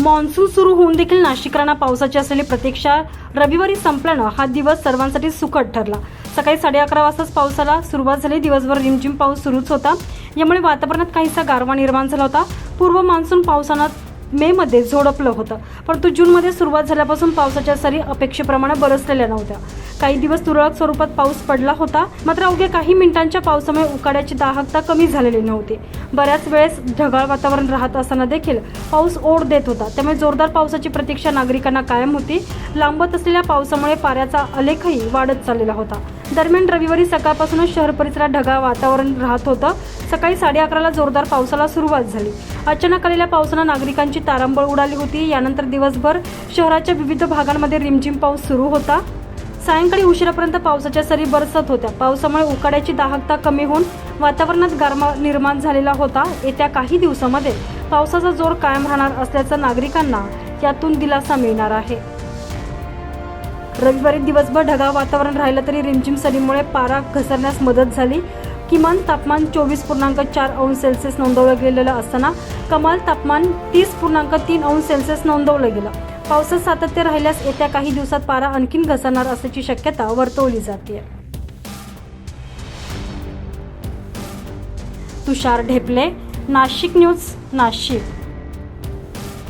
Monsoon सुरू होऊन देखील नाशिकरांना पावसाची असलेली प्रतीक्षा रविवारी संपल्यानं हा दिवस सर्वांसाठी सुखद ठरला. सकाळी साडे अकरा वाजताच पावसाला सुरुवात झाली. दिवसभर रिमझिम पाऊस सुरूच होता. यामुळे वातावरणात काहीसा गारवा निर्माण झाला होता. पूर्व मान्सून पावसानं मेमध्ये झोडपलं होतं. परंतु जूनमध्ये सुरुवात झाल्यापासून पावसाच्या सरी अपेक्षेप्रमाणे बरसलेल्या नव्हत्या. काही दिवस तुरळक स्वरूपात पाऊस पडला होता मात्र अवघ्या काही मिनिटांच्या पावसामुळे उकाड्याची दाहकता कमी झालेली नव्हती. बऱ्याच वेळेस ढगाळ वातावरण राहत असताना देखील पाऊस ओढ देत होता. त्यामुळे जोरदार पावसाची प्रतीक्षा नागरिकांना कायम होती. लांबत असलेल्या पावसामुळे पाऱ्याचा अलेखही वाढत चाललेला होता. दरम्यान रविवारी सकाळपासूनच शहर परिसरात ढगाळ वातावरण राहत होतं. सकाळी साडे अकराला जोरदार पावसाला सुरुवात झाली. अचानक आलेल्या पावसानं नागरिकांची तारांबळ उडाली होती. यानंतर दिवसभर शहराच्या विविध भागांमध्ये रिमझिम पाऊस सुरू होता. सायंकाळी उशिरापर्यंत पावसाच्या सरी बरसत होत्या. पावसामुळे उकाड्याची दाहकता कमी होऊन वातावरणात गारमा निर्माण झालेला होता. येत्या काही दिवसामध्ये पावसाचा जोर कायम राहणार असल्याचं नागरिकांना यातून दिलासा मिळणार आहे. रविवारी दिवसभर ढगाळ वातावरण राहिलं तरी रिमझिम सरीमुळे पारा घसरण्यास मदत झाली. किमान तापमान चोवीस पूर्णांक चार अंश सेल्सिअस नोंदवलं गेलेलं असताना कमाल तापमान तीस पूर्णांक तीन अंश सेल्सिअस नोंदवलं गेलं. पावसात सातत्य राहिल्यास येत्या काही दिवसात पारा आणखीन घसरणार असल्याची शक्यता वर्तवली जाते. तुषार ढेपले नाशिक न्यूज नाशिक.